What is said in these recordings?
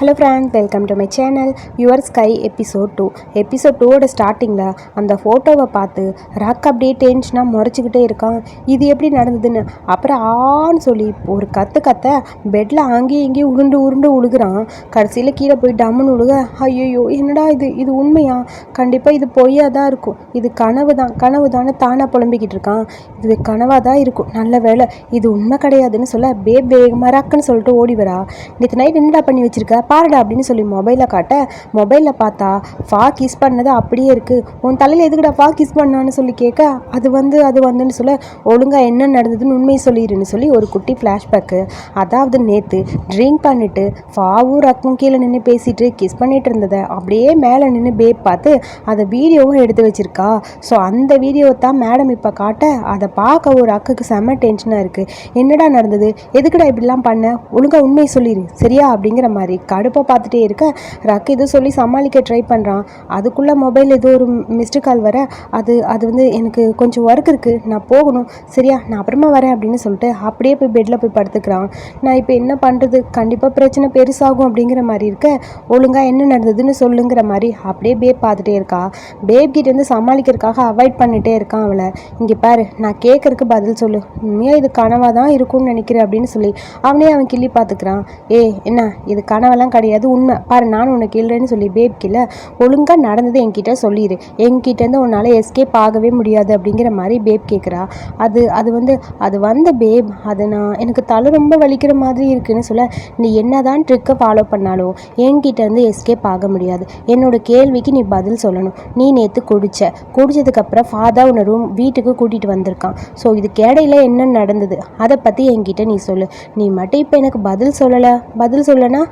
Hello friend welcome to my channel your sky episode two episode டூவோட ஸ்டார்டிங்கில் அந்த ஃபோட்டோவை பார்த்து ரக் அப்படியே டென்ஷனாக முறைச்சிக்கிட்டே இருக்கான். இது எப்படி நடந்ததுன்னு? அப்புறம் ஆன்னு சொல்லி ஒரு கற்று கத்த பெட்டில் அங்கேயும் இங்கேயும் உருண்டு உருண்டு உழுகுறான். கடைசியில் கீழே போய் டம்முன்னு உழுக ஐயோ என்னடா இது? இது உண்மையா? கண்டிப்பாக இது பொய்யாக தான் இருக்கும். இது கனவு தான் கனவு தானே தானாக புலம்பிக்கிட்டு இருக்கான். இது கனவாக தான் இருக்கும். நல்ல வேலை இது உண்மை கிடையாதுன்னு சொல்ல பே வேகமாக ரக்குன்னு சொல்லிட்டு ஓடி வரா. நேற்று நைட் என்னடா பண்ணி வச்சிருக்க? பாருடா அப்படின்னு சொல்லி மொபைலை காட்ட மொபைலில் பார்த்தா ஃபா கிஸ் பண்ணது அப்படியே இருக்குது உன் தலையில் எதுக்குடா ஃபா கிஸ் பண்ணான்னு சொல்லி கேட்க அது வந்து அது வந்துன்னு சொல்ல ஒழுங்காக என்ன நடந்ததுன்னு உண்மையை சொல்லிடுன்னு சொல்லி ஒரு குட்டி ஃப்ளாஷ்பேக்கு அதாவது நேற்று ட்ரிங்க் பண்ணிட்டு ஃபாவும் ரக்கும் கீழே நின்று பேசிட்டு கிஸ் பண்ணிட்டு இருந்ததை அப்படியே மேலே நின்று பேப் பார்த்து அதை வீடியோவும் எடுத்து வச்சிருக்கா? ஸோ அந்த வீடியோவை தான் மேடம் இப்போ காட்ட அதை பார்க்க ஒரு அக்குக்கு செம்ம டென்ஷனாக இருக்குது என்னடா நடந்தது? எதுக்குடா இப்படிலாம் பண்ண? ஒழுங்காக உண்மையை சொல்லிடு சரியா? அப்படிங்கிற மாதிரி அடுப்பை பார்த்துட்டே இருக்க. ரக் இது சொல்லி சமாளிக்க ட்ரை பண்ணுறான் அதுக்குள்ளே மொபைல் ஏதோ ஒரு மிஸ்டு கால் வர அது அது வந்து எனக்கு கொஞ்சம் ஒர்க் இருக்குது நான் போகணும். சரியா நான் அப்புறமா வரேன் அப்படின்னு சொல்லிட்டு அப்படியே போய் பெட்டில் போய் படுத்துக்கிறான். நான் இப்போ என்ன பண்ணுறது கண்டிப்பாக பிரச்சனை பெருசாகும் அப்படிங்கிற மாதிரி இருக்க. ஒழுங்காக என்ன நடந்ததுன்னு சொல்லுங்கிற மாதிரி அப்படியே பேப் பார்த்துட்டே இருக்கா. பேப் கிட்ட இருந்து சமாளிக்கிறதுக்காக அவாய்ட் பண்ணிட்டே இருக்கான் அவளை. இங்கே பாரு நான் கேட்கறதுக்கு பதில் சொல்லு. உண்மையாக இது கனவாக தான் இருக்கும்னு நினைக்கிறேன் அப்படின்னு சொல்லி அவனே அவன் கிள்ளி பார்த்துக்கிறான். ஏ என்ன இது கனவெல்லாம் கிடையாது. உண்மை. பாரு நான் உனக்கு இல்லைன்னு சொல்லி பேப்கில்ல ஒழுங்காக நடந்தது என்கிட்ட சொல்லிடு என்கிட்டேருந்து உன்னால் எஸ்கேப் ஆகவே முடியாது அப்படிங்கிற மாதிரி பேப் கேட்குறா அது அது வந்து அது வந்த பேப் அது நான் எனக்கு தலை ரொம்ப வலிக்கிற மாதிரி இருக்குன்னு சொல்ல நீ என்ன தான் ட்ரிக்கை ஃபாலோ பண்ணாலும் என்கிட்டேருந்து எஸ்கேப் ஆக முடியாது. என்னோட கேள்விக்கு நீ பதில் சொல்லணும். நீ நேற்று குடித்த குடித்ததுக்கப்புறம் ஃபாதா உன்னை ரூம் வீட்டுக்கு கூட்டிகிட்டு வந்திருக்கான். ஸோ இதுக்கு இடையில என்ன நடந்தது? அதை பற்றி என்கிட்ட நீ சொல்லு. நீ மட்டும் இப்போ எனக்கு பதில் சொல்லலை. பதில் சொல்லனா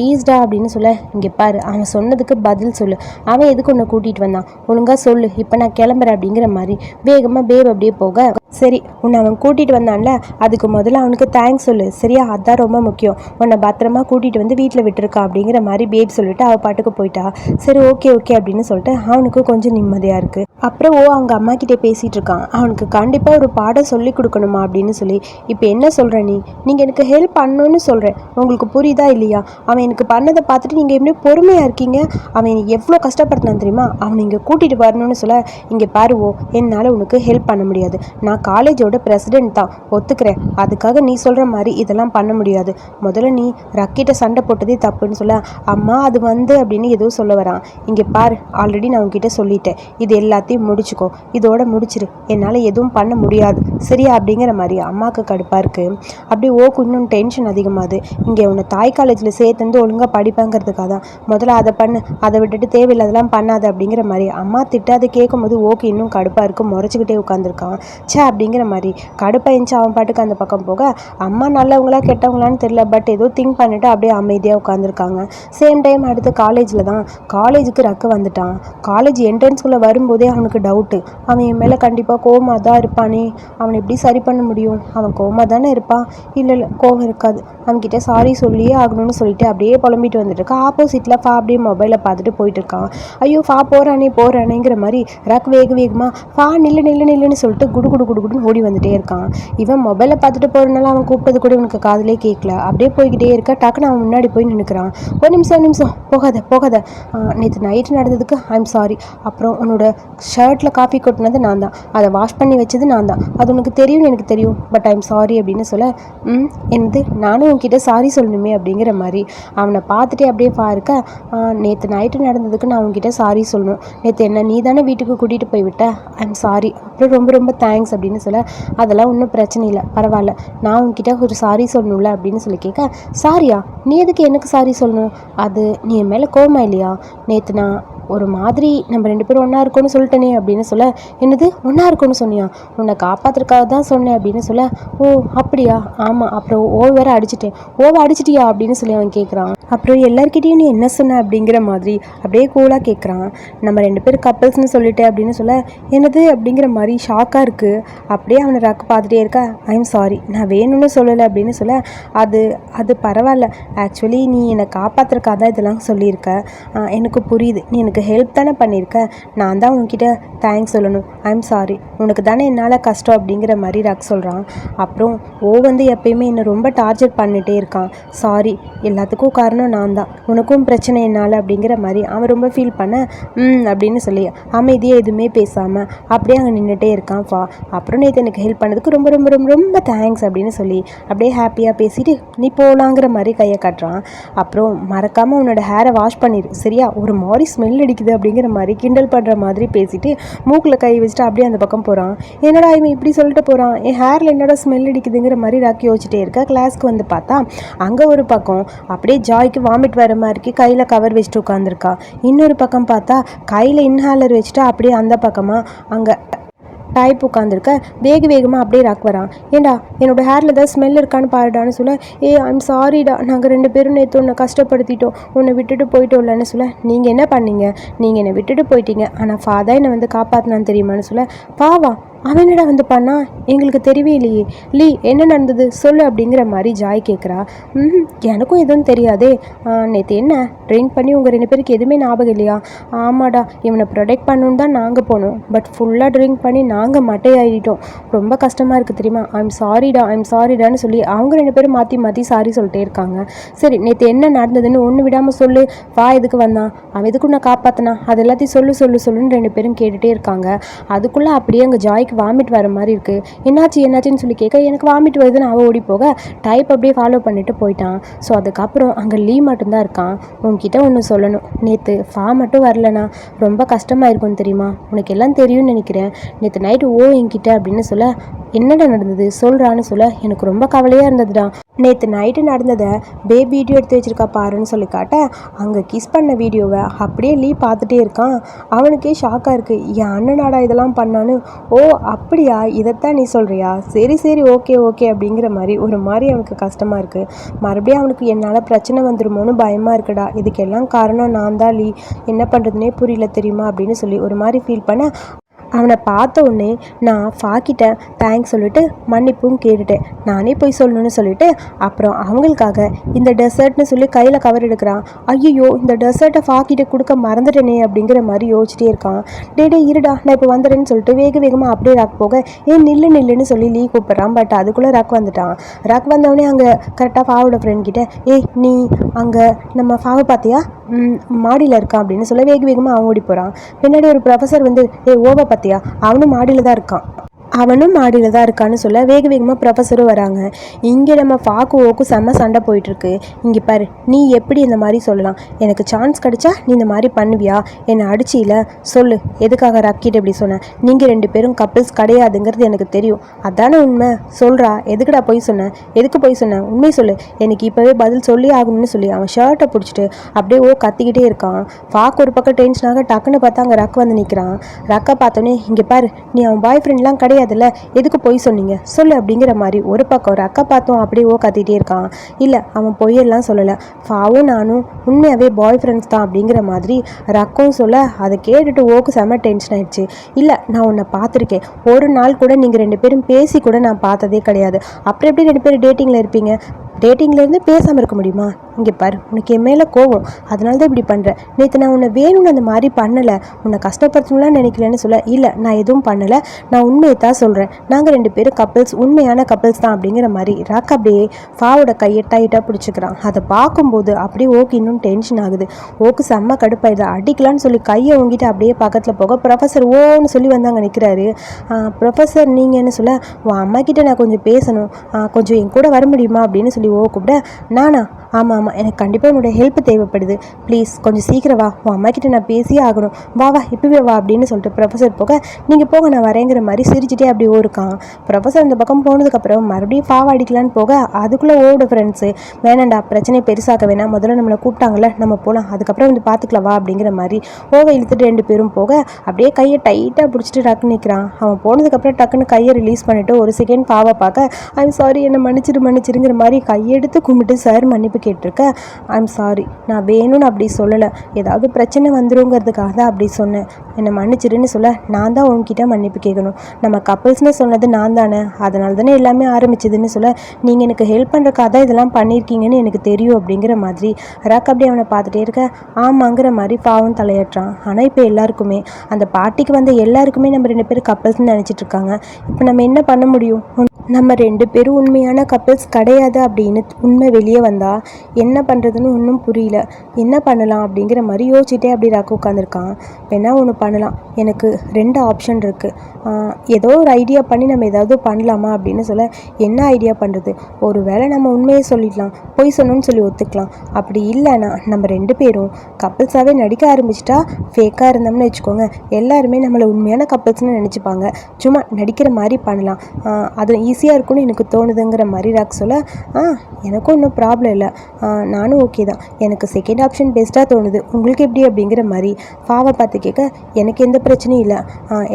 ப்ளீஸ்டா அப்படின்னு சொல்ல இங்கே பாரு அவன் சொன்னதுக்கு பதில் சொல்லு. அவன் எதுக்கு ஒன்று கூட்டிகிட்டு வந்தான்? ஒழுங்காக சொல்லு இப்போ நான் கிளம்புறேன் அப்படிங்கிற மாதிரி. வேகமாக பேப் அப்படியே போக. சரி உன்னை அவன் கூட்டிகிட்டு வந்தான்ல அதுக்கு முதல்ல அவனுக்கு தேங்க்ஸ் சொல்லு. சரியா? அதான் ரொம்ப முக்கியம். உன்னை பத்திரமா கூட்டிகிட்டு வந்து வீட்டில் விட்டுருக்கா அப்படிங்கிற மாதிரி பேப் சொல்லிட்டு அவள் பாட்டுக்கு போயிட்டா. சரி ஓகே ஓகே அப்படின்னு சொல்லிட்டு அவனுக்கு கொஞ்சம் நிம்மதியாக இருக்குது அப்புறம் ஓ அவங்க அம்மா கிட்டே பேசிகிட்டு இருக்கான். அவனுக்கு கண்டிப்பாக ஒரு பாடம் சொல்லி கொடுக்கணுமா அப்படின்னு சொல்லி இப்போ என்ன சொல்கிற நீ? நீங்கள் எனக்கு ஹெல்ப் பண்ணணும்னு சொல்கிறேன் உங்களுக்கு புரியுதா இல்லையா? அவன் அவன் எனக்கு பண்ணதை பார்த்துட்டு நீங்கள் எப்படி பொறுமையாக இருக்கீங்க? அவன் எவ்வளோ கஷ்டப்படுத்தினான் தெரியுமா? அவனை இங்கே கூட்டிகிட்டு வரணும்னு சொல்ல இங்கே பாருவோ என்னால் உனக்கு ஹெல்ப் பண்ண முடியாது. நான் காலேஜோட பிரசிடென்ட் தான். ஒத்துக்கிறேன். அதுக்காக நீ சொல்கிற மாதிரி இதெல்லாம் பண்ண முடியாது. முதல்ல நீ ரக்கிட்ட சண்டை போட்டதே தப்புன்னு சொல்ல அம்மா அது வந்து அப்படின்னு எதுவும் சொல்ல வரான். இங்கே பாரு ஆல்ரெடி நான் உங்ககிட்ட சொல்லிட்டேன். இது எல்லாத்தையும் முடிச்சுக்கோ. இதோட முடிச்சிரு. என்னால் எதுவும் பண்ண முடியாது. சரியா? அப்படிங்கிற மாதிரி அம்மாவுக்கு கடுப்பாக இருக்குது அப்படியே ஓக்கு இன்னும் டென்ஷன் அதிகமாகுது இங்கே உன்னை தாய் காலேஜில் சேர்த்து வந்து ஒழுங்காக படிப்பாங்கிறதுக்காக தான். முதல்ல அதை பண்ணு அதை விட்டுட்டு தேவையில்லாதெல்லாம் பண்ணாது அப்படிங்கிற மாதிரி. அம்மா திட்டாது கேட்கும்போது ஓகே இன்னும் கடுப்பாக இருக்கும் முறைச்சிக்கிட்டே உட்காந்துருக்கான் சே அப்படிங்கிற மாதிரி. கடுப்பாக இருந்துச்சு அவன் பாட்டுக்கு அந்த பக்கம் போக அம்மா நல்லவங்களா கெட்டவங்களான்னு தெரியல பட் ஏதோ திங்க் பண்ணிவிட்டு அப்படியே அமைதியாக உட்காந்துருக்காங்க சேம் டைம் அடுத்து காலேஜில் தான் காலேஜுக்கு ரக்கு வந்துட்டான். காலேஜ் என்ட்ரன்ஸ்குள்ளே வரும்போதே அவனுக்கு டவுட்டு. அவன் என் மேலே கண்டிப்பாக கோமா தான் இருப்பானே? அவனை எப்படி சரி பண்ண முடியும்? அவன் கோமா தானே இருப்பான்? இல்லை இல்லை கோவம் இருக்காது. அவன்கிட்ட சாரி சொல்லியே ஆகணும்னு சொல்லிட்டு அப்படியே புலம்பிட்டு வந்துட்டுருக்கா. ஆப்போசிட்டில் ஃபா அப்படியே மொபைலை பார்த்துட்டு போயிட்டுருக்கான். ஐயோ ஃபா போகிறானே போகிறானேங்கிற மாதிரி ரக் வேக வேகமாக ஃபா நில்லு நில்லு நில்லுன்னு சொல்லிட்டு குடு குடு குடு குடுன்னு ஓடி வந்துட்டே இருக்கான். இவன் மொபைலை பார்த்துட்டு போகிறனால அவன் கூப்பிட்டது கூட இவனுக்கு காதலே கேட்கல அப்படியே போய்கிட்டே இருக்கா. டக்குன்னு அவன் முன்னாடி போய் நின்றுக்கிறான் ஒரு நிமிஷம் ஒரு நிமிஷம். போகாத போகாத. நேற்று நைட்டு நடந்ததுக்கு ஐம் சாரி அப்புறம் உன்னோட ஷர்ட்டில் காஃபி கொட்டினது நான் தான். அதை வாஷ் பண்ணி வச்சது நான் தான். அது உனக்கு தெரியும்னு எனக்கு தெரியும். பட் ஐம் சாரி அப்படின்னு சொல்ல ம் என்னது? நானும் உன்கிட்ட சாரி சொல்லணுமே அப்படிங்கிற மாதிரி. அவனை பார்த்துட்டே அப்படியே பாருக்க நேற்று நைட்டு நடந்ததுக்கு நான் உங்ககிட்ட சாரி சொல்லணும். நேற்று என்ன நீ தானே வீட்டுக்கு கூட்டிகிட்டு போய் விட்ட? ஐம் சாரி அப்புறம் ரொம்ப ரொம்ப தேங்க்ஸ் அப்படின்னு சொல்ல அதெல்லாம் ஒன்றும் பிரச்சனை இல்லை. பரவாயில்ல. நான் உங்ககிட்ட ஒரு சாரி சொல்லணும்ல அப்படின்னு சொல்லி கேட்க சாரியா நீ எதுக்கு எனக்கு சாரி சொல்லணும்? அது நீ என் மேலே கோமா இல்லையா? நேற்று நான் ஒரு மாதிரி நம்ம ரெண்டு பேரும் ஒன்றா இருக்கோம்னு சொல்லிட்டேனே அப்படின்னு சொல்ல என்னது ஒன்றா இருக்கோன்னு சொன்னியா? உன்னை காப்பாற்றுறதுக்காக தான் சொன்னேன் அப்படின்னு சொல்ல ஓ அப்படியா? ஆமாம் அப்புறம் ஓ வேற அடிச்சிட்டேன். ஓவை அடிச்சிட்டியா அப்படின்னு சொல்லி அவன் கேட்குறான் அப்புறம் எல்லாருக்கிட்டையும் நீ என்ன சொன்ன அப்படிங்கிற மாதிரி அப்படியே கூலாக கேட்குறான் நம்ம ரெண்டு பேரும் கப்பல்ஸ்னு சொல்லிட்டேன் அப்படின்னு சொல்ல என்னது அப்படிங்கிற மாதிரி ஷாக்காக இருக்குது அப்படியே அவனை ரக்கு பார்த்துட்டே இருக்கா ஐம் சாரி நான் வேணும்னு சொல்லலை அப்படின்னு சொல்ல அது அது பரவாயில்ல. ஆக்சுவலி நீ என்னை காப்பாற்றுறக்காக தான் இதெல்லாம் சொல்லியிருக்க. எனக்கு புரியுது. நீ எனக்கு ஹெல்ப் தானே பண்ணியிருக்க? நான் தான் உன்கிட்ட தேங்க்ஸ் சொல்லணும். ஐம் சாரி உனக்கு தானே என்னால் கஷ்டம் அப்படிங்கிற மாதிரி ரக் சொல்கிறான் அப்புறம் ஓ வந்து எப்பயுமே என்னை ரொம்ப டார்ச்சர் பண்ணிகிட்டே இருக்கான். சாரி எல்லாத்துக்கும் காரணம் காரணம் நான் தான். உனக்கும் பிரச்சனை என்னால் அப்படிங்கிற மாதிரி அவன் ரொம்ப ஃபீல் பண்ண ம் அப்படின்னு சொல்லி அமைதியாக எதுவுமே பேசாமல் அப்படியே அங்கே நின்றுட்டே இருக்கான் ஃபா. அப்புறம் நேற்று எனக்கு ஹெல்ப் பண்ணதுக்கு ரொம்ப ரொம்ப ரொம்ப ரொம்ப தேங்க்ஸ் அப்படின்னு சொல்லி அப்படியே ஹாப்பியாக பேசிட்டு நீ போகலாங்கிற மாதிரி கையை காட்டுறான். அப்புறம் மறக்காமல் உன்னோட ஹேரை வாஷ் பண்ணிடு சரியா? ஒரு மாதிரி ஸ்மெல் அடிக்குது அப்படிங்கிற மாதிரி கிண்டல் பண்ணுற மாதிரி பேசிட்டு மூக்கில் கை வச்சுட்டு அப்படியே அந்த பக்கம் போகிறான் என்னடா இவன் இப்படி சொல்லிட்டு போகிறான் என் ஹேரில் என்னடா ஸ்மெல் அடிக்குதுங்கிற மாதிரி ராக்கி யோசிச்சிட்டே இருக்கா. கிளாஸ்க்கு வந்து பார்த்தா அங்கே ஒரு பக்கம் அப்படியே ஜாய்க்கு வாமிட் வர மாதிரி கையில் கவர் வச்சுட்டு உட்காந்துருக்கா இன்னொரு பக்கம் பார்த்தா கையில் இன்ஹாலர் வச்சுட்டு அப்படியே அந்த பக்கமாக அங்கே டைப் உட்காந்துருக்க வேக வேகமாக அப்படியே ராக் வரான். ஏண்டா என்னோட ஹேரில் ஏதாவது ஸ்மெல் இருக்கான்னு பாருடான்னு சொல்ல ஏ ஐம் சாரிடா நாங்கள் ரெண்டு பேரும் நேற்று உன்னை கஷ்டப்படுத்திட்டோம். உன்னை விட்டுட்டு போயிட்டோம்லன்னு சொல்ல நீங்கள் என்ன பண்ணீங்க? நீங்கள் என்னை விட்டுட்டு போயிட்டீங்க. ஆனால் ஃபாதா என்னை வந்து காப்பாற்றினான்னு தெரியுமான்னு சொல்ல பாவா அவன் என்னடா வந்து பண்ணா? எங்களுக்கு தெரியவே இல்லையே. லீ என்ன நடந்தது? சொல்லு அப்படிங்கிற மாதிரி ஜாய் கேட்குறா ம் எனக்கும் எதுவும் தெரியாதே. நேற்று என்ன? ட்ரிங்க் பண்ணி உங்கள் ரெண்டு பேருக்கு எதுவுமே ஞாபகம் இல்லையா? ஆமாடா இவனை ப்ரொடெக்ட் பண்ணணும் தான் நாங்கள் போனோம். பட் ஃபுல்லாக ட்ரிங்க் பண்ணி நாங்கள் மட்டையாயிட்டோம். ரொம்ப கஷ்டமாக இருக்குது தெரியுமா? ஐம் சாரிடா ஐம் சாரிடான்னு சொல்லி அவங்க ரெண்டு பேரும் மாற்றி மாற்றி சாரி சொல்லிட்டே இருக்காங்க. சரி நேற்று என்ன நடந்ததுன்னு ஒன்று விடாமல் சொல்லு. வா எதுக்கு வந்தான் அவன் எதுக்கு நான் காப்பாற்றினா அது எல்லாத்தையும் சொல்லு சொல்லு சொல்லுன்னு ரெண்டு பேரும் கேட்டுகிட்டே இருக்காங்க. அதுக்குள்ளே அப்படியே அங்கே எனக்கு வாமிட் வர மாதிரி இருக்குது என்னாச்சு என்னாச்சுன்னு சொல்லி கேட்க எனக்கு வாமிட் வருதுன்னு அவள் ஓடி போக டைப் அப்படியே ஃபாலோ பண்ணிட்டு போயிட்டான். ஸோ அதுக்கப்புறம் அங்கே லீ மட்டும்தான் இருக்கான். உன்கிட்ட ஒன்று சொல்லணும். நேற்று ஃபா மட்டும் வரலனா ரொம்ப கஷ்டமாக இருக்கும் தெரியுமா? உனக்கு எல்லாம் தெரியும்னு நினைக்கிறேன். நேற்று நைட்டு ஓ என்கிட்ட அப்படின்னு சொல்ல என்னடா நடந்தது? சொல்கிறான்னு சொல்ல எனக்கு ரொம்ப கவலையாக இருந்ததுடா. நேற்று நைட்டு நடந்ததை பேபி வீடியோ எடுத்து வச்சிருக்கா பாருன்னு சொல்லி காட்ட அங்கே கிஸ் பண்ண வீடியோவை அப்படியே லீ பார்த்துட்டே இருக்கான். அவனுக்கே ஷாக்காக இருக்குது என் அண்ணனாடா இதெல்லாம் பண்ணான்னு? ஓ அப்படியா? இதைத்தான் நீ சொல்கிறியா சரி சரி ஓகே ஓகே அப்படிங்கிற மாதிரி ஒரு மாதிரி அவனுக்கு கஷ்டமாக இருக்குது மறுபடியும் அவனுக்கு என்னால் பிரச்சனை வந்துருமோன்னு பயமாக இருக்குடா. இதுக்கெல்லாம் காரணம் நான் தான் லீ. என்ன பண்ணுறதுனே புரியல தெரியுமா? அப்படின்னு சொல்லி ஒரு மாதிரி ஃபீல் பண்ண அவனை பார்த்த உடனே நான் ஃபாக்கிட்ட தேங்க்ஸ் சொல்லிட்டு மன்னிப்பும் கேட்டுட்டேன். நானே போய் சொல்லணும்னு சொல்லிட்டு அப்புறம் அவங்களுக்காக இந்த டெசர்ட்னு சொல்லி கையில் கவர் எடுக்கிறான். ஐயோ இந்த டெசர்ட்டை ஃபாக்கிட்ட கொடுக்க மறந்துட்டேனே அப்படிங்கிற மாதிரி யோசிச்சிட்டே இருக்கான். டே டே இருடா நான் இப்போ வந்துடுறேன்னு சொல்லிட்டு வேக வேகமாக அப்படியே ராக் போக ஏன் நில்லு நில்லுன்னு சொல்லி லீ கூப்பிட்றான். பட் அதுக்குள்ளே ராக் வந்துட்டான். ராக் வந்தவொடனே அங்கே கரெக்டாக ஃபாவோட ஃப்ரெண்ட் கிட்ட ஏய் நீ அங்கே நம்ம ஃபாவை பார்த்தியா? மாடியில் இருக்கான் அப்படின்னு சொல்ல வேக வேகமாக அவன் ஓடி போகிறான் பின்னாடி ஒரு ப்ரொஃபஸர் வந்து ஏய் ஓவா பார்த்தியா அவனும் மாடியில் தான் இருக்கான். அவனும் மாடியில் தான் இருக்கான்னு சொல்ல வேக வேகமாக ப்ரொஃபஸரும் வராங்க. இங்கே நம்ம ஃபாக்கு ஓக்கு செம்ம சண்டை போயிட்டுருக்கு. இங்கே பாரு நீ எப்படி இந்த மாதிரி சொல்லலாம்? எனக்கு சான்ஸ் கிடைச்சா நீ இந்த மாதிரி பண்ணுவியா? என்னை அடிச்சியில் சொல்லு. எதுக்காக ரக்கிட்டு இப்படி சொன்னேன் நீங்கள் ரெண்டு பேரும் கப்பிள்ஸ் கிடையாதுங்கிறது எனக்கு தெரியும். அதானே உண்மை? சொல்கிறா எதுக்குடா போய் சொன்னேன் எதுக்கு போய் சொன்னேன் உண்மை சொல்லு. எனக்கு இப்போவே பதில் சொல்லி ஆகணும்னு சொல்லி அவன் ஷர்ட்டை பிடிச்சிட்டு அப்படியே ஓ கத்திக்கிட்டே இருக்கான். ஃபாக் ஒரு பக்கம் டென்ஷனாக டக்குன்னு பார்த்தா அங்கே ரக் வந்து நிற்கிறான் ரக்கை பார்த்தோன்னே இங்கே பாரு நீ அவன் பாய் ஃப்ரெண்ட்லாம் கிடையாது. கிடையாதுல்ல எதுக்கு பொய் சொன்னீங்க? சொல்லு அப்படிங்கிற மாதிரி ஒரு பக்கம் ஒரு அக்கா பார்த்தோம் அப்படியே ஓ கத்திட்டே இருக்கான். இல்லை அவன் பொய்யெல்லாம் சொல்லலை. ஃபாவும் நானும் உண்மையாகவே பாய் ஃப்ரெண்ட்ஸ் தான் அப்படிங்கிற மாதிரி ரக்கம் சொல்ல அதை கேட்டுட்டு ஓக்கு செம டென்ஷன் ஆயிடுச்சு. இல்லை நான் உன்னை பார்த்துருக்கேன். ஒரு நாள் கூட நீங்கள் ரெண்டு பேரும் பேசி கூட நான் பார்த்ததே கிடையாது. அப்புறம் எப்படி ரெண்டு பேரும் டேட்டிங்கில் இருப்பீங்க? டேட்டிங்லேருந்து பேசாமல் இருக்க முடியுமா? இங்கே பாரு உனக்கு என் மேலே கோவம். அதனால தான் இப்படி பண்ணுறேன் நேற்று நான் உன்னை வேணும்னு அந்த மாதிரி பண்ணலை. உன்னை கஷ்டப்படுத்தணும்லாம் நினைக்கலன்னு சொல்ல இல்லை நான் எதுவும் பண்ணலை. நான் உண்மையை தான் சொல்கிறேன் நாங்கள் ரெண்டு பேரும் கப்பிள்ஸ் உண்மையான கப்பிள்ஸ் தான். அப்படிங்கிற மாதிரி ராக் அப்படியே ஃபாவோட கையை டைட்டாக பிடிச்சிக்கிறான். அதை பார்க்கும்போது அப்படியே ஓக்கு இன்னும் டென்ஷன் ஆகுது. ஓக்கு செம்ம கடுப்பாயிடுது. அடிக்கலான்னு சொல்லி கையை ஓங்கிட்டு அப்படியே பக்கத்தில் போக ப்ரொஃபஸர் ஓன்னு சொல்லி வந்து அங்கே நிற்கிறாரு ப்ரொஃபஸர் நீங்கள் என்ன சொல்ல உன் அம்மா கிட்ட நான் கொஞ்சம் பேசணும். கொஞ்சம் என் கூட வர முடியுமா? அப்படின்னு சொல்லி ஓ கூப்பிட. நானா? ஆமாம் ஆமாம் எனக்கு கண்டிப்பாக உன்னோட ஹெல்ப் தேவைப்படுது. ப்ளீஸ் கொஞ்சம் சீக்கிரம் வா. உன் அம்மா கிட்ட நான் பேசியே ஆகணும். வா வா இப்போவே வா அப்படின்னு சொல்லிட்டு ப்ரொஃபஸர் போக நீங்கள் போக நான் வரேங்கிற மாதிரி சிரிச்சிட்டே அப்படி ஓருக்கான் ப்ரொஃபஸர் அந்த பக்கம் போனதுக்கப்புறம் மறுபடியும் பாவ அடிக்கலான்னு போக அதுக்குள்ளே ஓட ஃப்ரெண்ட்ஸு வேணாண்டா பிரச்சனையை பெருசாக்க வேணாம். முதல்ல நம்மளை கூப்பிட்டாங்கல்ல நம்ம போகலாம் அதுக்கப்புறம் வந்து பார்த்துக்கலாம் வா அப்படிங்கிற மாதிரி ஓவை இழுத்துட்டு ரெண்டு பேரும் போக அப்படியே கையை டைட்டாக பிடிச்சிட்டு டக்குன்னு நிற்கிறான் அவன் போனதுக்கப்புறம் டக்குன்னு கையை ரிலீஸ் பண்ணிவிட்டு ஒரு செகண்ட் பாவை பார்க்க ஐம் சாரி என்னை மன்னிச்சிரு மன்னிச்சிருங்கிற மாதிரி கையெடுத்து கும்பிட்டு சார் மன்னிப்பு கேட்டிருக்க ஐம் சாரி நான் வேணும்னு அப்படி சொல்லலை. ஏதாவது பிரச்சனை வந்துருங்கிறதுக்காக தான் அப்படி சொன்னேன். என்னை மன்னிச்சிருன்னு சொல்ல நான் தான் உன்கிட்ட மன்னிப்பு கேட்கணும். நம்ம கப்பல்ஸ்னு சொன்னது நான் தானே. அதனால தானே எல்லாமே ஆரம்பிச்சதுன்னு சொல்ல நீங்கள் எனக்கு ஹெல்ப் பண்ணுறக்காக தான் இதெல்லாம் பண்ணியிருக்கீங்கன்னு எனக்கு தெரியும் அப்படிங்கிற மாதிரி ராக் அப்படி அவனை பார்த்துட்டே இருக்க. ஆமாங்கிற மாதிரி பாவம் தலையாட்டுறான். ஆனால் இப்போ எல்லாருக்குமே அந்த பார்ட்டிக்கு வந்த எல்லாருக்குமே நம்ம ரெண்டு பேரும் கப்பல்ஸ்னு நினச்சிட்டு இருக்காங்க. இப்போ நம்ம என்ன பண்ண முடியும்? நம்ம ரெண்டு பேரும் உண்மையான கப்பல்ஸ் கிடையாது அப்படின்னு உண்மை வெளியே வந்தால் என்ன பண்ணுறதுன்னு ஒன்றும் புரியல. என்ன பண்ணலாம் அப்படிங்கிற மாதிரி யோசிச்சுட்டே அப்படி ராக்கு உட்காந்துருக்கான் வேணா ஒன்று பண்ணலாம். எனக்கு ரெண்டு ஆப்ஷன் இருக்குது ஏதோ ஒரு ஐடியா பண்ணி நம்ம ஏதாவது பண்ணலாமா அப்படின்னு சொல்ல என்ன ஐடியா பண்ணுறது ஒரு வேளை நம்ம உண்மையை சொல்லிடலாம் பொய் சொன்னோன்னு சொல்லி ஒத்துக்கலாம். அப்படி இல்லைன்னா நம்ம ரெண்டு பேரும் கப்பல்ஸாகவே நடிக்க ஆரம்பிச்சிட்டா ஃபேக்காக இருந்தோம்னு வச்சுக்கோங்க எல்லாருமே நம்மளை உண்மையான கப்பல்ஸ்னு நினச்சிப்பாங்க. சும்மா நடிக்கிற மாதிரி பண்ணலாம். அது ஈஸியாக இருக்கும்னு எனக்கு தோணுதுங்கிற மாதிரி ராக் சொல்ல ஆ எனக்கும் ஒன்றும் ப்ராப்ளம் இல்லை. நானும் ஓகே தான். எனக்கு செகண்ட் ஆப்ஷன் பெஸ்ட்டாக தோணுது. உங்களுக்கு எப்படி அப்படிங்கிற மாதிரி ஃபாவை பார்த்து கேட்க எனக்கு எந்த பிரச்சனையும் இல்லை.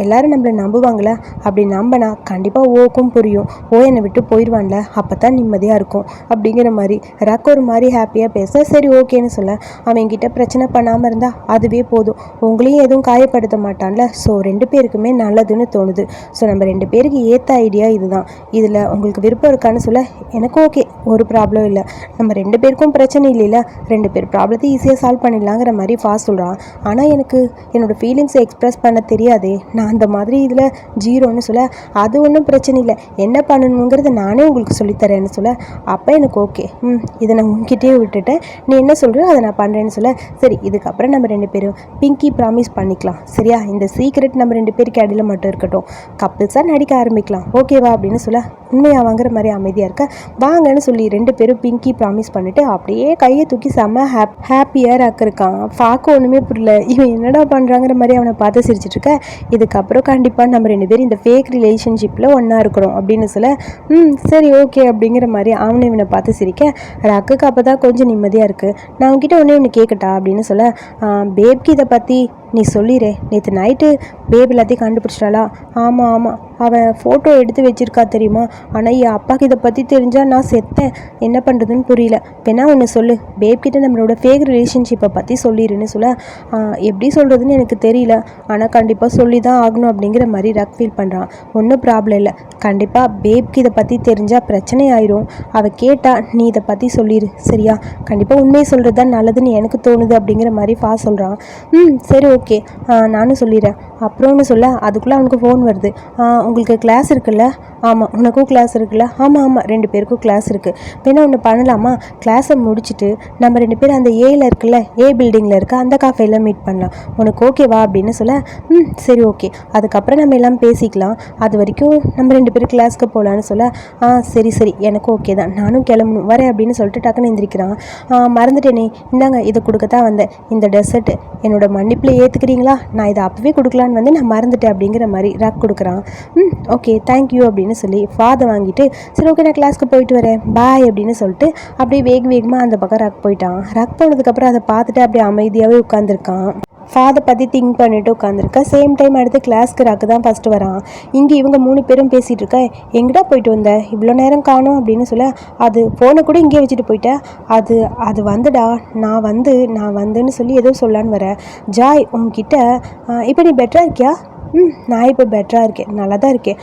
எல்லோரும் எல்லாரும் நம்மளை நம்புவாங்களே அப்படி நம்பினா கண்டிப்பாக ஓக்கும் புரியும். ஓ என்னை விட்டு போயிடுவான்ல அப்போ தான் நிம்மதியாக இருக்கும். அப்படிங்கிற மாதிரி ரக் ஒரு மாதிரி ஹாப்பியாக பேச சரி ஓகேன்னு சொல்ல. அவன்கிட்ட பிரச்சனை பண்ணாமல் இருந்தால் அதுவே போதும். உங்களையும் எதுவும் காயப்படுத்த மாட்டான்ல? ஸோ ரெண்டு பேருக்குமே நல்லதுன்னு தோணுது. ஸோ நம்ம ரெண்டு பேருக்கு ஏற்ற ஐடியா இதுதான். இதில் உங்களுக்கு விருப்பம் இருக்கான்னு சொல்ல எனக்கும் ஓகே ஒரு ப்ராப்ளம் இல்லை. நம்ம ரெண்டு பேருக்கும் பிரச்சனை இல்லைல்ல? ரெண்டு பேர் ப்ராப்ளத்தை ஈஸியாக சால்வ் பண்ணிடலாங்கிற மாதிரி ஃபாஸ்ட் சொல்கிறான் ஆனால் எனக்கு என்னோடய ஃபீலிங் ஃபீலிங்ஸை எக்ஸ்ப்ரெஸ் பண்ண தெரியாதே. நான் அந்த மாதிரி இதில் ஜீரோன்னு சொல்ல அது ஒன்றும் பிரச்சனை இல்லை. என்ன பண்ணணுங்கிறத நானே உங்களுக்கு சொல்லித்தரேன்னு சொல்ல அப்போ எனக்கு ஓகே ம் இதை நான் உங்ககிட்டயே விட்டுட்டேன். நீ என்ன சொல்கிற அதை நான் பண்ணுறேன்னு சொல்ல. சரி இதுக்கப்புறம் நம்ம ரெண்டு பேரும் பிங்கி ப்ராமிஸ் பண்ணிக்கலாம். சரியா? இந்த சீக்ரெட் நம்ம ரெண்டு பேருக்கு இடையில மட்டும் இருக்கட்டும். கப்பிள்ஸாக நடிக்க ஆரம்பிக்கலாம். ஓகேவா அப்படின்னு சொல்ல உண்மையா வாங்குற மாதிரி அமைதியாக இருக்க வாங்கன்னு சொல்லி ரெண்டு பேரும் பிங்கி ப்ராமிஸ் பண்ணிட்டு அப்படியே கையை தூக்கி செம்ம ஹாப் ஹாப்பியாக இருக்கான். பார்க்க ஒன்றுமே புரியல. இவன் என்னடா பண்ணுறாங்கிற மாதிரி அவனை பார்த்து சிரிச்சிட்ருக்க இதுக்கப்புறம் கண்டிப்பாக நம்ம ரெண்டு பேரும் இந்த ஃபேக் ரிலேஷன்ஷிப்பில் ஒன்றா இருக்கிறோம் அப்படின்னு சொல்ல ம் சரி ஓகே அப்படிங்கிற மாதிரி அவனை இவனை பார்த்து சிரிக்க ரக்குக்கு அப்போ தான் கொஞ்சம் நிம்மதியாக இருக்குது நான் உங்ககிட்ட ஒன்றே ஒன்று கேட்கட்டா அப்படின்னு சொல்ல பேப்க்கு இதை பற்றி நீ சொல்லிடு நேற்று நைட்டு பேப் எல்லாத்தையும் கண்டுபிடிச்சிட்டாளா? ஆமாம் ஆமாம் அவன் ஃபோட்டோ எடுத்து வச்சிருக்கா தெரியுமா? ஆனால் என் அப்பாவுக்கு இதை பற்றி தெரிஞ்சால் நான் செத்தேன். என்ன பண்ணுறதுன்னு புரியல. வேணா ஒன்று சொல்லு. பேப்கிட்ட நம்மளோட ஃபேக் ரிலேஷன்ஷிப்பை பற்றி சொல்லிடுன்னு சொல்ல. எப்படி சொல்கிறதுன்னு எனக்கு தெரியல. ஆனால் கண்டிப்பாக சொல்லி தான் ஆகணும் அப்படிங்கிற மாதிரி ரக் ஃபீல் பண்ணுறான் ஒன்றும் ப்ராப்ளம் இல்லை. கண்டிப்பாக பேப்க்கு இதை பற்றி தெரிஞ்சால் பிரச்சனை ஆயிரும். அவள் கேட்டா நீ இதை பற்றி சொல்லிடு சரியா? கண்டிப்பாக உண்மையை சொல்கிறது தான் நல்லதுன்னு எனக்கு தோணுது அப்படிங்கிற மாதிரி ஃபா சொல்கிறான் ம் சரி ஓகே. நானும் சொல்லிடுறேன். அப்புறம்னு சொல்ல அதுக்குள்ளே அவனுக்கு ஃபோன் வருது. உங்களுக்கு கிளாஸ் இருக்குல்ல? ஆமாம் உனக்கும் கிளாஸ் இருக்குல்ல? ஆமாம் ஆமாம் ரெண்டு பேருக்கும் கிளாஸ் இருக்குது வேணா ஒன்று பண்ணலாமா? கிளாஸை முடிச்சுட்டு நம்ம ரெண்டு பேரும் அந்த ஏயில் இருக்குல்ல ஏ பில்டிங்கில் இருக்க அந்த காஃபையில் மீட் பண்ணலாம். உனக்கு ஓகேவா அப்படின்னு சொல்ல ம் சரி ஓகே அதுக்கப்புறம் நம்ம எல்லாம் பேசிக்கலாம். அது வரைக்கும் நம்ம ரெண்டு பேரும் கிளாஸ்க்கு போகலான்னு சொல்ல ஆ சரி சரி எனக்கு ஓகே தான். நானும் கிளம்பணும். வரேன் அப்படின்னு சொல்லிட்டு டக்குன்னு எந்திரிக்கிறான். மறந்துட்டேனே. இந்தாங்க இதை கொடுக்கத்தான் வந்தேன். இந்த டெசர்ட் என்னோட மன்னிப்பில் ஏற்றுக்கிறீங்களா நான் இதை அப்போவே கொடுக்கலான்னு வந்து நான் மறந்துட்டேன் அப்படிங்கிற மாதிரி ரக் கொடுக்குறான். ம் ஓகே தேங்க்யூ அப்படின்னு சொல்லி ஃபாதர் வாங்கிட்டு சரி ஓகே நான் கிளாஸ்க்கு போயிட்டு வரேன். பாய் அப்படின்னு சொல்லிட்டு அப்படியே வேக வேகமாக அந்த பக்கம் ரக் போயிட்டான். ரக் போனதுக்கப்புறம் அதை பார்த்துட்டு அப்படியே அமைதியாகவே உட்காந்துருக்கான் ஃபாதர் பற்றி திங்க் பண்ணிட்டு உட்காந்துருக்கா சேம் டைம் அடுத்து கிளாஸ்க்கு ராக்கு தான் ஃபஸ்ட்டு வரான். இங்கே இவங்க மூணு பேரும் பேசிகிட்டு இருக்கேன் எங்கடா போயிட்டு வந்த? இவ்வளோ நேரம் காணும் அப்படின்னு சொல்ல அது ஃபோனை கூட இங்கே வச்சுட்டு போயிட்டேன் அது அது வந்துடா. நான் வந்து நான் வந்துன்னு சொல்லி எதுவும் சொல்லான்னு வரேன் ஜாய் உங்ககிட்ட இப்போ நீ பெட்டராக இருக்கியா? ம் நான் இப்போ பெட்டராக இருக்கேன் நல்லா தான் இருக்கேன்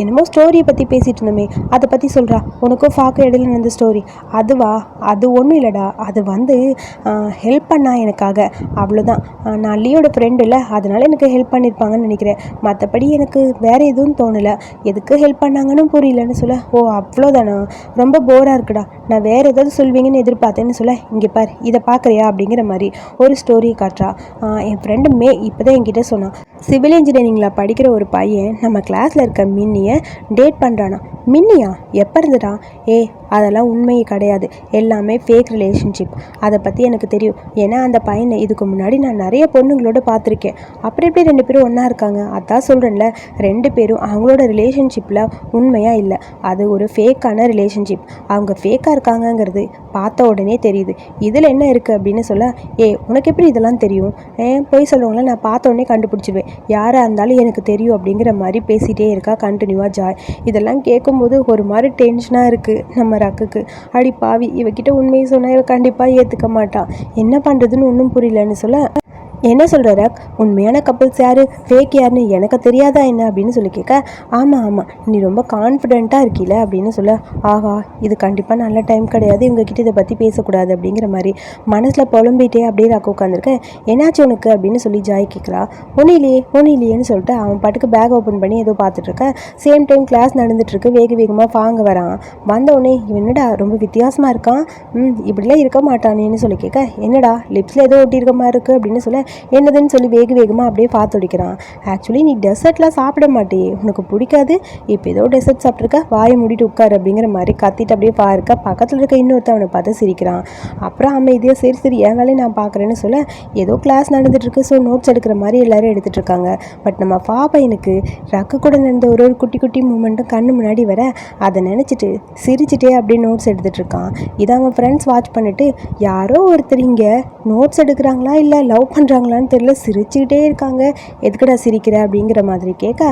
என்னமோ ஸ்டோரியை பற்றி பேசிகிட்டு இருந்தோமே அதை பற்றி சொல்கிறா உனக்கும் ஃபாக்கு இடையில நடந்த ஸ்டோரி அதுவா? அது ஒன்றும் இல்லைடா. அது வந்து ஹெல்ப் பண்ணா எனக்காக. அவ்வளோதான் நான் லியோட ஃப்ரெண்டு இல்லை. அதனால எனக்கு ஹெல்ப் பண்ணியிருப்பாங்கன்னு நினைக்கிறேன். மற்றபடி எனக்கு வேறு எதுவும் தோணலை. எதுக்கு ஹெல்ப் பண்ணாங்கன்னு புரியலன்னு சொல்ல. ஓ அவ்வளோதானா ரொம்ப போராக இருக்குடா. நான் வேறு ஏதாவது சொல்வீங்கன்னு எதிர்பார்த்தேன்னு சொல்ல. இங்கே பார் இதை பார்க்குறியா அப்படிங்கிற மாதிரி ஒரு ஸ்டோரி காட்டுறா. என் ஃப்ரெண்டு மே இப்போ தான் என்கிட்ட சொன்னான். சிவில் இன்ஜினியரிங்கில் படிக்கிற ஒரு பையன் நம்ம கிளாஸில் இருக்க மின்னியை டேட் பண்ணுறானா மின்னியா? எப்போ இருந்துடா? ஏ அதெல்லாம் உண்மையே கிடையாது. எல்லாமே ஃபேக் ரிலேஷன்ஷிப் அதை பற்றி எனக்கு தெரியும். ஏன்னா அந்த பையனை இதுக்கு முன்னாடி நான் நிறைய பொண்ணுங்களோட பார்த்துருக்கேன். அப்படி எப்படி ரெண்டு பேரும் ஒன்றா இருக்காங்க. அதான் சொல்கிறேன்ல ரெண்டு பேரும் அவங்களோட ரிலேஷன்ஷிப்பில் உண்மையாக இல்லை. அது ஒரு ஃபேக்கான ரிலேஷன்ஷிப் அவங்க ஃபேக்காக இருக்காங்கங்கிறது பார்த்த உடனே தெரியுது. இதில் என்ன இருக்குது அப்படின்னு சொல்ல ஏ உனக்கு எப்படி இதெல்லாம் தெரியும்? ஏன் போய் சொல்லுவாங்களா? நான் பார்த்த உடனே கண்டுபிடிச்சிடுவேன் யார் யாராக இருந்தாலும் எனக்கு தெரியும் அப்படிங்கிற மாதிரி பேசிகிட்டே இருக்கா. கண்டினியூவாக ஜாய் இதெல்லாம் கேட்கும்போது ஒரு மாதிரி டென்ஷனாக இருக்குது நம்ம ரக்குக்கு. அடி பாவி இவகிட்ட உண்மையை சொன்னால் இவ கண்டிப்பாக ஏற்றுக்க மாட்டான் என்ன பண்ணுறதுன்னு ஒன்றும் புரியலன்னு சொல்ல என்ன சொல்கிற ரக்? உண்மையான கப்புள்ஸ் யார்? ஃபேக் யாருன்னு எனக்கு தெரியாதா என்ன அப்படின்னு சொல்லி கேட்க ஆமாம் ஆமாம் நீ ரொம்ப கான்ஃபிடென்ட்டாக இருக்கீல அப்படின்னு சொல்ல ஆஹா இது கண்டிப்பாக நல்ல டைம் கிடையாது. இவங்ககிட்ட இதை பற்றி பேசக்கூடாது அப்படிங்கிற மாதிரி மனசில் புலம்பிட்டே அப்படியே ராக்கு உட்காந்துருக்கேன் என்னாச்சு உனக்கு? அப்படின்னு சொல்லி ஜாய் கேட்குறா ஒன்றும் இல்லையே ஒன்றும் இல்லையேன்னு சொல்லிட்டு அவன் பாட்டுக்கு பேக் ஓப்பன் பண்ணி ஏதோ பார்த்துட்ருக்கேன் சேம் டைம் கிளாஸ் நடந்துட்டுருக்கு வேக வேகமாக வாங்க வரான். வந்தவுடனே இவன் என்னடா ரொம்ப வித்தியாசமாக இருக்கான்? ம் இப்படிலாம் இருக்க மாட்டானேன்னு சொல்லி கேட்க என்னடா லிப்ஸில் ஏதோ ஒட்டியிருக்க மாதிரி இருக்குது அப்படின்னு சொல்ல என்னதுன்னு சொல்லி வேக வேகமாக அப்படியே பார்த்துடிக்கிறான் ஆக்சுவலி நீ டெசர்ட்லாம் சாப்பிட மாட்டே உனக்கு பிடிக்காது? இப்போ ஏதோ டெசர்ட் சாப்பிட்ருக்க வாயை மூடிட்டு உட்காரு அப்படிங்கிற மாதிரி கத்திட்டு அப்படியே பாருக்க பக்கத்தில் இருக்க இன்னொருத்த அவனை பார்த்து சிரிக்கிறான். அப்புறம் அமைதியாக சரி சரி. என் வேலையை நான் பார்க்குறேன்னு சொல்ல ஏதோ கிளாஸ் நடந்துட்டுருக்கு. ஸோ நோட்ஸ் எடுக்கிற மாதிரி எல்லாரும் எடுத்துகிட்டு இருக்காங்க பட் நம்ம பா பையனுக்கு ரக்கு கூட நடந்த ஒரு ஒரு குட்டி குட்டி மூமெண்ட்டும் கண்ணு முன்னாடி வர அதை நினச்சிட்டு சிரிச்சிட்டே அப்படியே நோட்ஸ் எடுத்துகிட்டு இருக்கான் இதை அவன் ஃப்ரெண்ட்ஸ் வாட்ச் பண்ணிட்டு யாரோ ஒருத்தர் இங்கே நோட்ஸ் எடுக்கிறாங்களா? இல்லை லவ் பண்ணுறாங்க பண்ணுறாங்களான்னு தெரியல சிரிச்சுக்கிட்டே இருக்காங்க. எதுக்குடா சிரிக்கிற? அப்படிங்கிற மாதிரி கேட்க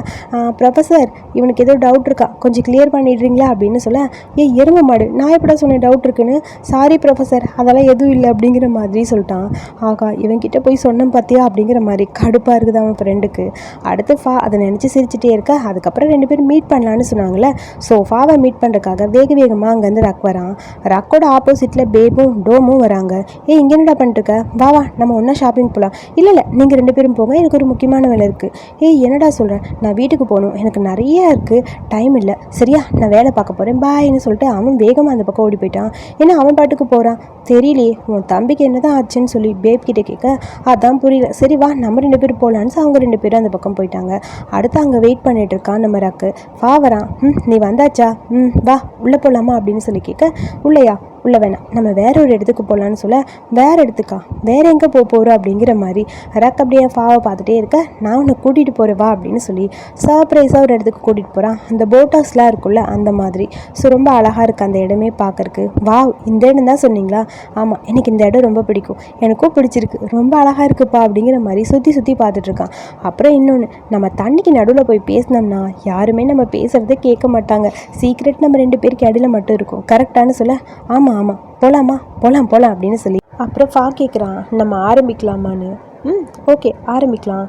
ப்ரொஃபஸர் இவனுக்கு ஏதோ டவுட் இருக்கா? கொஞ்சம் கிளியர் பண்ணிடுறீங்களா? அப்படின்னு சொல்ல ஏ எரும மாடு நான் எப்படா சொன்னேன் டவுட் இருக்குன்னு? சாரி ப்ரொஃபஸர் அதெல்லாம் எதுவும் இல்லை. அப்படிங்கிற மாதிரி சொல்லிட்டான். ஆகா இவன்கிட்ட போய் சொன்னேன் பார்த்தியா அப்படிங்கிற மாதிரி கடுப்பாக இருக்குது அவன் ஃப்ரெண்டுக்கு அடுத்து ஃபா அதை நினச்சி சிரிச்சிட்டே இருக்க அதுக்கப்புறம் ரெண்டு பேரும் மீட் பண்ணலான்னு சொன்னாங்களே ஸோ ஃபாவை மீட் பண்ணுறதுக்காக வேக வேகமாக அங்கேருந்து ரக் வரான். ரக்கோட ஆப்போசிட்டில் பேபும் டோமும் வராங்க. ஏ இங்கே என்னடா பண்ணிட்டுருக்க வா வா நம்ம ஒன்றா ஷாப்பிங் போகலாம் இல்லை இல்லை நீங்கள் ரெண்டு பேரும் போங்க எனக்கு ஒரு முக்கியமான வேலை இருக்குது ஏய் என்னடா சொல்கிறேன் நான் வீட்டுக்கு போகணும். எனக்கு நிறைய இருக்குது டைம் இல்லை. சரியா? நான் வேலை பார்க்க போகிறேன் பாய்னு சொல்லிட்டு அவன் வேகமாக அந்த பக்கம் ஓடி போயிட்டான். ஏன்னா அவன் பாட்டுக்கு போகிறான் தெரியலையே. உன் தம்பிக்கு என்ன தான் ஆச்சுன்னு சொல்லி பேப் கிட்டே கேட்க அதான் புரியல. சரி வா நம்ம ரெண்டு பேரும் போகலான்னு அவங்க ரெண்டு பேரும் அந்த பக்கம் போயிட்டாங்க. அடுத்து அங்கே வெயிட் பண்ணிட்டு இருக்கான் நம்ம ராக்கு. வா வரான். ம் நீ வந்தாச்சா? ம் வா உள்ளே போகலாமா அப்படின்னு சொல்லி கேட்க உள்ளையா? உள்ள வேணாம். நம்ம வேற ஒரு இடத்துக்கு போகலான்னு சொல்ல வேற இடத்துக்கா? வேற எங்கே போக போகிறோம் அப்படிங்கிற மாதிரி ரக் அப்படியே ஃபாவை பார்த்துட்டே இருக்க நான் உன்னை கூட்டிகிட்டு போகிறேன் வா அப்படின்னு சொல்லி சர்ப்ரைஸாக ஒரு இடத்துக்கு கூட்டிகிட்டு போகிறான் அந்த போட் ஹவுஸ்லாம் இருக்குல்ல அந்த மாதிரி. ஸோ ரொம்ப அழகாக இருக்குது அந்த இடமே பார்க்கறக்கு வா இந்த இடம் தான் சொன்னீங்களா? ஆமாம் எனக்கு இந்த இடம் ரொம்ப பிடிக்கும். எனக்கும் பிடிச்சிருக்கு. ரொம்ப அழகாக இருக்குப்பா அப்படிங்கிற மாதிரி சுற்றி சுற்றி பார்த்துட்ருக்கான் அப்புறம் இன்னொன்று நம்ம தண்ணிக்கு நடுவில் போய் பேசினோம்னா யாருமே நம்ம பேசுகிறத கேட்க மாட்டாங்க. சீக்ரெட் நம்ம ரெண்டு பேருக்கு இடையில மட்டும் இருக்கும். கரெக்டானு சொல்ல ஆமாம் ஆமாம் போகலாமா போகலாம் போகலாம் அப்படின்னு சொல்லி. அப்புறம் ஃபா கேட்குறான் நம்ம ஆரம்பிக்கலாமான்னு. ம் ஓகே ஆரம்பிக்கலாம்.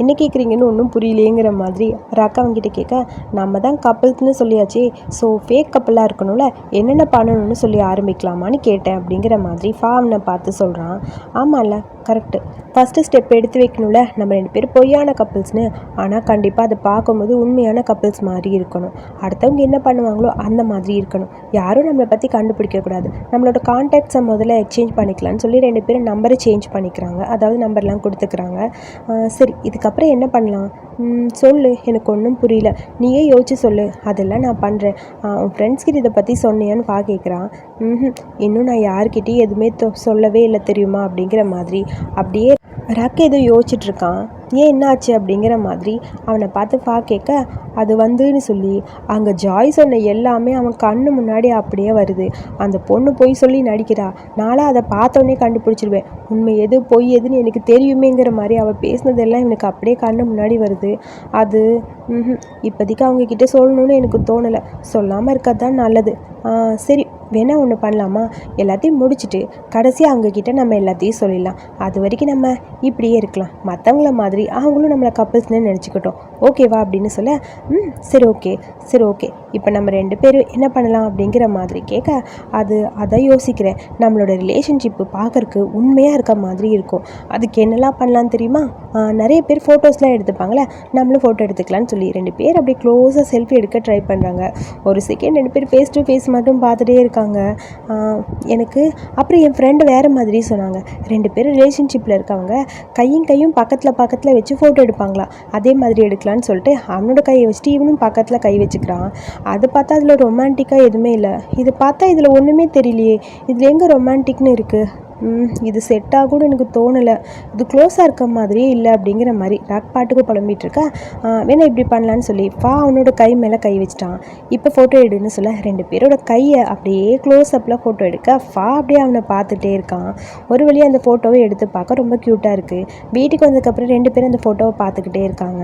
என்ன கேட்குறீங்கன்னு ஒன்றும் புரியலேங்கிற மாதிரி ராக்கா அவங்கிட்ட கேட்க நம்ம தான் கப்பல்ஸ்னு சொல்லியாச்சே. ஸோ ஃபேக் கப்பலாக இருக்கணும்ல என்னென்ன பண்ணணும்னு சொல்லி ஆரம்பிக்கலாமான்னு கேட்டேன் அப்படிங்கிற மாதிரி ஃபார்ம்னை பார்த்து சொல்கிறான் ஆமாம்ல கரெக்டு ஃபஸ்ட்டு ஸ்டெப் எடுத்து வைக்கணும்ல நம்ம ரெண்டு பேர் பொய்யான கப்பல்ஸ்னு ஆனால் கண்டிப்பாக அதை பார்க்கும்போது உண்மையான கப்பல்ஸ் மாதிரி இருக்கணும். அடுத்தவங்க என்ன பண்ணுவாங்களோ அந்த மாதிரி இருக்கணும். யாரும் நம்மளை பற்றி கண்டுபிடிக்கக்கூடாது. நம்மளோட கான்டாக்ட்ஸை முதல்ல எக்ஸ்சேஞ்ச் பண்ணிக்கலாம்னு சொல்லி ரெண்டு பேரும் நம்பரை சேஞ்ச் பண்ணிக்கிறாங்க. அதாவது நம்பர்லாம் கொடுத்துக்கிறாங்க. சரி இதுக்கப்புறம் என்ன பண்ணலாம்? சொல்லு எனக்கு ஒன்றும் புரியல. நீயே யோசிச்சு சொல்லு. அதெல்லாம் நான் பண்ணுறேன் உன் ஃப்ரெண்ட்ஸ்கிட்ட இதை பற்றி சொன்னியான்னு பா கேட்குறான் இன்னும் நான் யார்கிட்டையும் எதுவுமே தொ- சொல்லவே இல்லை தெரியுமா? அப்படிங்கிற மாதிரி. அப்படியே ரக் எதுவும் யோசிச்சுட்ருக்கான் ஏன் என்னாச்சு அப்படிங்கிற மாதிரி அவனை பார்த்து ஃபா கேட்க அது வந்துன்னு சொல்லி. அங்கே ஜாய் சொன்ன எல்லாமே அவன் கண்ணு முன்னாடி அப்படியே வருது. அந்த பொண்ணு பொய் சொல்லி நடிக்கிறா. நாளாக அதை பார்த்தோன்னே கண்டுபிடிச்சிருவேன். உண்மை எது பொய் எதுன்னு எனக்கு தெரியுமேங்கிற மாதிரி அவள் பேசினதெல்லாம் எனக்கு அப்படியே கண்ணு முன்னாடி வருது. அது ம்ஹும், இப்போதைக்கு அவங்க கிட்டே சொல்லணும்னு எனக்கு தோணலை. சொல்லாமல் இருக்கிறது தான் நல்லது சரி. வேணா ஒன்று பண்ணலாமா? எல்லாத்தையும் முடிச்சுட்டு கடைசியாக அவங்கக்கிட்ட நம்ம எல்லாத்தையும் சொல்லிடலாம். அது வரைக்கும் நம்ம இப்படியே இருக்கலாம். மற்றவங்கள மாதிரி அவங்களும் நம்மளை கப்பல்ஸ்னு நினச்சிக்கிட்டோம். ஓகேவா அப்படின்னு சொல்ல ம் சரி ஓகே சரி ஓகே இப்போ நம்ம ரெண்டு பேரும் என்ன பண்ணலாம்? அப்படிங்கிற மாதிரி கேட்க அது அதான் யோசிக்கிறேன். நம்மளோட ரிலேஷன்ஷிப்பு பார்க்கறக்கு உண்மையாக இருக்க மாதிரி இருக்கும். அதுக்கு என்னெல்லாம் பண்ணலாம் தெரியுமா? நிறைய பேர் ஃபோட்டோஸ்லாம் எடுத்துப்பாங்களே நம்மளும் ஃபோட்டோ எடுத்துக்கலாம்னு சொல்லி ரெண்டு பேர் அப்படியே க்ளோஸாக செல்ஃபி எடுக்க ட்ரை பண்ணுறாங்க ஒரு செகண்ட் ரெண்டு பேர் ஃபேஸ் டு ஃபேஸ் மட்டும் பார்த்துட்டே இருக்காங்க. எனக்கு அப்புறம் என் ஃப்ரெண்டு வேறு மாதிரி சொன்னாங்க. ரெண்டு பேரும் ரிலேஷன்ஷிப்பில் இருக்கவங்க கையும் கையும் பக்கத்தில் பக்கத்தில் வச்சு ஃபோட்டோ எடுப்பாங்களா? அதே மாதிரி எடுக்கலான்னு சொல்லிட்டு அவனோட கையை வச்சுட்டு இவனும் பக்கத்தில் கை வச்சுக்கிறான். அது பார்த்தா அதில் ரொமான்டிக்காக எதுவுமே இல்லை. இது பார்த்தா இதில் ஒன்றுமே தெரியலையே. இதில் எங்கே ரொமான்டிக்னு இருக்குது இது செட் ஆகும்னு எனக்கு தோணலை. இது க்ளோஸாக இருக்க மாதிரியே இல்லை அப்படிங்கிற மாதிரி. ராக் பாட்டுக்கு புலம்பிட்டு இருக்கா வேணா இப்படி பண்ணலான்னு சொல்லி ஃபா அவனோட கை மேலே கை வச்சிட்டான். இப்போ ஃபோட்டோ எடுன்னு சொல்ல ரெண்டு பேரோட கையை அப்படியே க்ளோஸ் அப்பில் ஃபோட்டோ எடுக்க ஃபா அப்படியே அவனை பார்த்துட்டே இருக்கான். ஒரு வழியாக அந்த ஃபோட்டோவை எடுத்து பார்க்க ரொம்ப க்யூட்டாக இருக்குது வீட்டுக்கு வந்ததுக்கப்புறம் ரெண்டு பேரும் அந்த ஃபோட்டோவை பார்த்துக்கிட்டே இருக்காங்க.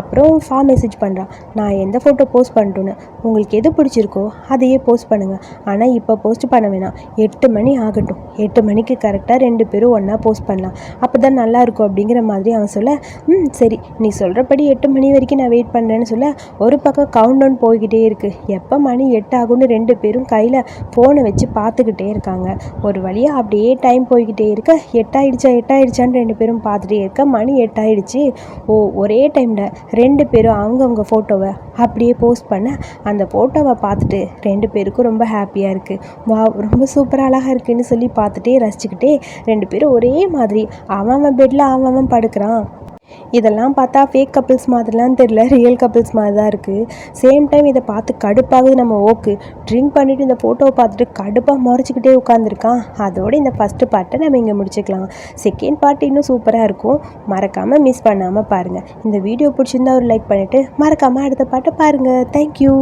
அப்புறம் ஃபா மெசேஜ் பண்ணுறான் நான் எந்த ஃபோட்டோ போஸ்ட் பண்ணிட்டோன்னு உங்களுக்கு எது பிடிச்சிருக்கோ அதையே போஸ்ட் பண்ணுங்கள் ஆனால் இப்போ போஸ்ட் பண்ண வேணாம். எட்டு மணி ஆகட்டும். எட்டு மணி மணிக்கு கரெக்டாக ரெண்டு பேரும் ஒன்றா போஸ்ட் பண்ணலாம். அப்போ தான் நல்லாயிருக்கும் அப்படிங்கிற மாதிரி அவன் சொல்ல ம் சரி நீ சொல்கிறபடி எட்டு மணி வரைக்கும் நான் வெயிட் பண்ணுறேன்னு சொல்ல ஒரு பக்கம் கவுண்ட் டவுன் போய்கிட்டே இருக்குது எப்போ மணி எட்டு ஆகும்னு ரெண்டு பேரும் கையில் ஃபோனை வச்சு பார்த்துக்கிட்டே இருக்காங்க. ஒரு வழியாக அப்படியே டைம் போய்கிட்டே இருக்க எட்டாயிடுச்சா எட்டாயிடுச்சான்னு ரெண்டு பேரும் பார்த்துட்டே இருக்க மணி எட்டாயிடுச்சு. ஓ ஒரே டைமில் ரெண்டு பேரும் அவங்கவுங்க ஃபோட்டோவை அப்படியே போஸ்ட் பண்ண அந்த ஃபோட்டோவை பார்த்துட்டு ரெண்டு பேருக்கும் ரொம்ப ஹாப்பியாக இருக்குது வா ரொம்ப சூப்பராக அழகாக இருக்குன்னு சொல்லி பார்த்துட்டே ரசிச்சுக்கிட்டே ரெண்டு பேரும் ஒரே மாதிரி அவன் அவன் பெட்டில் அவன் அவன் படுக்கிறான். இதெல்லாம் பார்த்தா ஃபேக் கப்பிள்ஸ் மாதிரிலாம் தெரில ரியல் கப்பிள்ஸ் மாதிரி தான் இருக்குது சேம் டைம் இதை பார்த்து கடுப்பாகுது நம்ம ஓக்கு. ட்ரிங்க் பண்ணிவிட்டு இந்த ஃபோட்டோவை பார்த்துட்டு கடுப்பாக முறைச்சிக்கிட்டே உட்காந்துருக்கான் அதோட இந்த ஃபஸ்ட்டு பார்ட்டை நம்ம இங்கே முடிச்சுக்கலாம். செகண்ட் பார்ட் இன்னும் சூப்பராக இருக்கும். மறக்காமல் மிஸ் பண்ணாமல் பாருங்கள் இந்த வீடியோ பிடிச்சிருந்தா ஒரு லைக் பண்ணிவிட்டு மறக்காமல் அடுத்த பாட்டை பாருங்கள் தேங்க்யூ